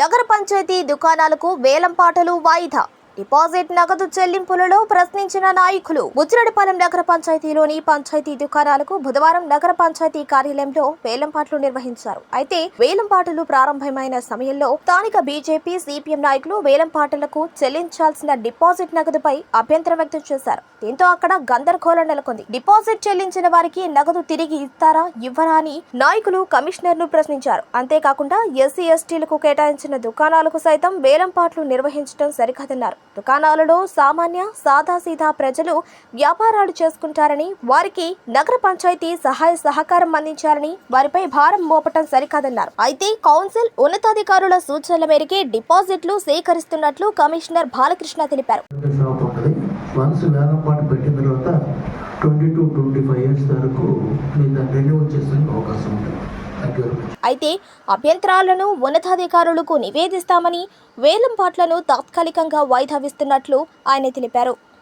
నగర పంచాయతీ దుకాణాలకు వేలం పాటలు వాయిదా. డిపాజిట్ నగదు చెల్లింపులలో ప్రశ్నించిన నాయకులు బుజ్జిరెడ్డిపాలెం నగర పంచాయతీలోని పంచాయతీ దుకాణాలకు బుధవారం నగర పంచాయతీ కార్యాలయంలో వేలంపాట్లు నిర్వహించారు. అయితే వేలంపాటలు ప్రారంభమైన సమయంలో స్థానిక బీజేపీ సిపిఎం నాయకులు వేలంపాటలకు చెల్లించాల్సిన డిపాజిట్ నగదుపై అభ్యంతరం వ్యక్తం చేశారు. దీంతో అక్కడ గందరగోళం నెలకొంది. డిపాజిట్ చెల్లించిన వారికి నగదు తిరిగి ఇస్తారా ఇవ్వరా అని నాయకులు కమిషనర్ను ప్రశ్నించారు. అంతేకాకుండా ఎస్సీ ఎస్టీలకు కేటాయించిన దుకాణాలకు సైతం వేలంపాట్లు నిర్వహించడం సరికాదన్నారు. దుకాణాలలో సామాన్య సాదాసీదా ప్రజలు వ్యాపారాలు చేసుకుంటారని వారికి నగర పంచాయతీ సహాయ సహకారం అందించారని వారిపై భారం మోపటం సరికాదన్నారు. అయితే కౌన్సిల్ ఉన్నతాధికారుల సూచనల మేరకే డిపాజిట్లు సేకరిస్తున్నట్లు కమిషనర్ బాలకృష్ణ తెలిపారు. Twenty to twenty five years వరకు మీరు దాన్ని రెన్యూవల్ చేసుకునే అవకాశం ఉంటుంది. అయితే అభ్యంతరాలను ఉన్నతాధికారులకు నివేదిస్తామని వేలంపాట్లను తాత్కాలికంగా వాయిదా వేస్తున్నట్లు ఆయన తెలిపారు.